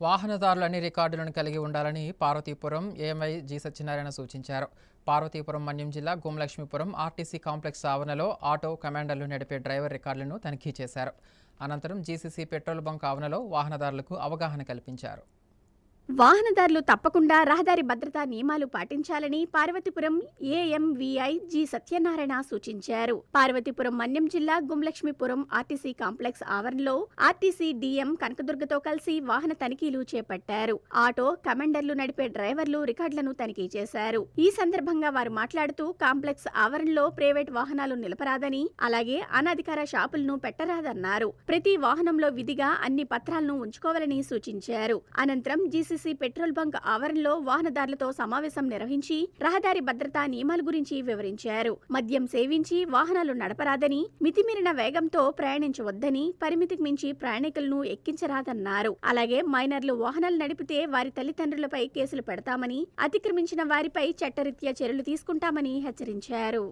వాహనదారులు అన్ని రికార్డులను కలిగి ఉండాలని పార్వతీపురం ఏఎంఐ జి సత్యనారాయణ సూచించారు. పార్వతీపురం మన్యం జిల్లా గుమలక్ష్మీపురం ఆర్టీసీ కాంప్లెక్స్ ఆవరణలో ఆటో కమాండర్లు నడిపే డ్రైవర్ రికార్డులను తనిఖీ చేశారు. అనంతరం జీసీసీ పెట్రోల్ బంక్ ఆవరణలో వాహనదారులకు అవగాహన కల్పించారు. వాహనదారులు తప్పకుండా రహదారి భద్రతా నియమాలు పాటించాలని పార్వతీపురం ఏఎంవిఐ జి సత్యనారాయణ సూచించారు. పార్వతీపురం మన్యం జిల్లా గుంలక్ష్మీపురం ఆర్టీసీ కాంప్లెక్స్ ఆవరణలో ఆర్టీసీ డీఎం కనకదుర్గతో కలిసి వాహన తనిఖీలు చేపట్టారు. ఆటో కమాండర్లు నడిపే డ్రైవర్లు రికార్డులను తనిఖీ చేశారు. ఈ సందర్భంగా వారు మాట్లాడుతూ కాంప్లెక్స్ ఆవరణలో ప్రైవేట్ వాహనాలు నిలపరాదని అలాగే అనధికార షాపులను పెట్టరాదన్నారు. ప్రతి వాహనంలో విధిగా అన్ని పత్రాలను ఉంచుకోవాలని సూచించారు. అనంతరం ఆర్టీసీ పెట్రోల్ బంక్ ఆవరణలో వాహనదారులతో సమావేశం నిర్వహించి రహదారి భద్రతా నియమాల గురించి వివరించారు. మద్యం సేవించి వాహనాలు నడపరాదని మితిమీరిన వేగంతో ప్రయాణించవద్దని పరిమితికి మించి ప్రయాణికులను ఎక్కించరాదన్నారు. అలాగే మైనర్లు వాహనాలు నడిపితే వారి తల్లిదండ్రులపై కేసులు పెడతామని అతిక్రమించిన వారిపై చట్టరీత్యా చర్యలు తీసుకుంటామని హెచ్చరించారు.